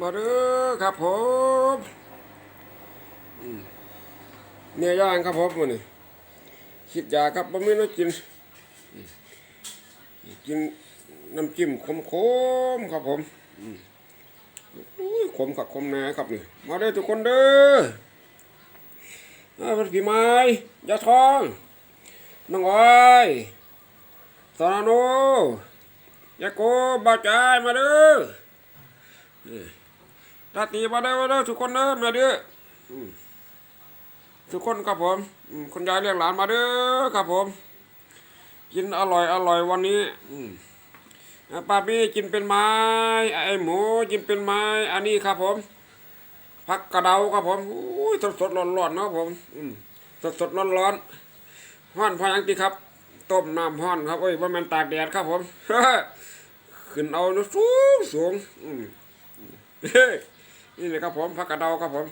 มาเด้อครับผมเนี่ยย่างครับผมมื้อนี้คิดยาครับบ่มีน้ำกินอืมกินน้ำจิ้มขมๆครับผมอุ้ยขมกับขมแน่ครับนี่มาเด้อทุกคนเด้ออาเป็นพี่ไม้ยาทองน้องอ้อยสาโนยาโกบาจายมาเด้อ ตาตีมาได้มาได้อทุกคนเด้อมาเด้ออืมทุกคนครับผมอืมคุณยายเรียกหลานมาเด้อครับผม กินอร่อยอร่อยวันนี้อืมอะป้าบี้กินเป็นไม้ไอหมูกินเป็นไม้ อันนี้ครับผมผักกระเดาครับผมอุ้ยสดสดร้อนร้อนๆเนาะผมอืมสดสดร้อนร้อนๆห้อนพอยังตีครับ ต้มน้ำห้อนครับเอ้ยว่ามันตากแดดครับผมขึ้นเอาเนอะสูงสูงอืมเฮ้ย นี่เลยครับผมผักกระเดาครับผม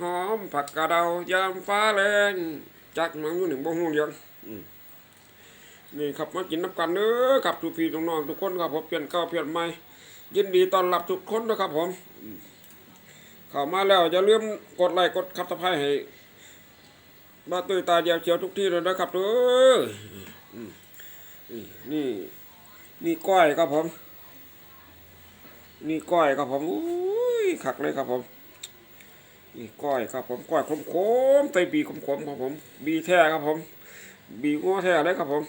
หอมผักกระเดายามฟ้าแรงจากหนังอยู่หนึ่งบ่หูเดียงอืมนี่ครับมากินน้ำกันเด้อครับทุกพี่น้องทุกคนครับผมเปลี่ยนเก้าเปลี่ยนใหม่ยินดีต้อนรับทุกคนนะครับผมเข้ามาแล้วอย่าลืมกดไลค์กดคับสไครต์ให้บ้าตุ้ยตาเดียวเขียวทุกที่เลยนะครับเด้อนี่นี่ก้อยครับผม นี่ก้อยครับผมอุ้ ขักเลยครับผมนี่ก้อยครับผมก้อยขมขมไตบีขมขมครับผมบีแท้ครับผม บีงัวแท้เลยครับผม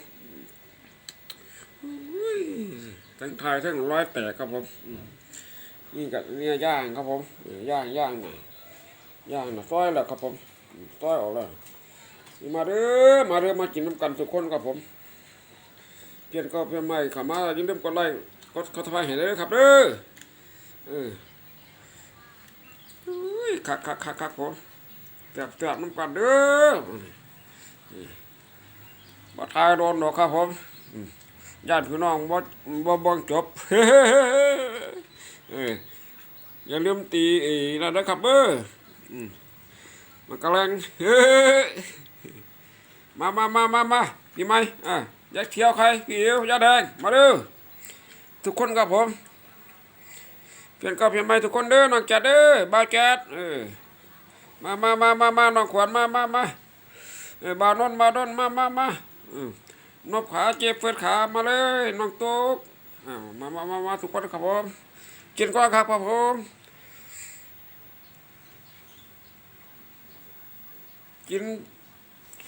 ทั้งไทยทั้งร้อยแตกครับผมนี่กับเนี่ยย่างครับผมย่างย่างหน่อยย่างหน่อยซอยแล้วครับผมอืมซอยออกแล้วนี่มาเด้อมาเด้อมากินน้ำกันทุกคนครับผมเพียนก็เพียนใหม่ขามายิ่งเริ่มกดไลค์กดกดทายให้เลยครับเด้อเออ คักคักคักคักผมแตบแตบน้ำกันเด้อบ่ทายโดนหรอกครับผมญาติพี่น้องบ่บ่บังจบเอออย่าลืมตีอีนั่นะครับเด้ออมมันกำลังเฮ้ยมามามามามาพี่ไหมอะยาเขียวใครพี่เอวยาแดง มาเด้อทุกคนครับผม เพียนก็เพียนไม่ทุกคนเด้อน้องจัดเด้อบ่าวจัดเออมามามามามาน้องขวัญมามามาเออบ่าวนนท์บ่าวนนท์มามามาอืมนบขาเจ็บเฟือขามาเลยน้องตุ๊กอ้าวมามามามาทุกคนครับผมกินก่อนครับครับผมกิน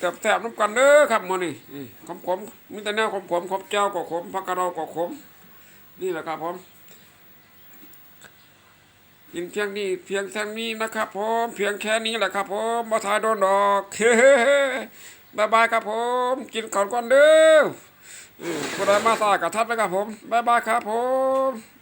กับแสบน้ำกันเด้อครับมื้อนี้นี่ขมขมมีแต่แนวขมขมขมเจ้าก็ขมผักกระเราก็ขมนี่แหละครับผม ยินเพียงนี้เพียงแค่นี้นะครับผมเพียงแค่นี้แหละครับผมมาทายโดนดอกเฮ้บายบายครับผม กินก่อนก่อนเด้อคุณได้มาตากับทัดนะครับผมบายบายครับผม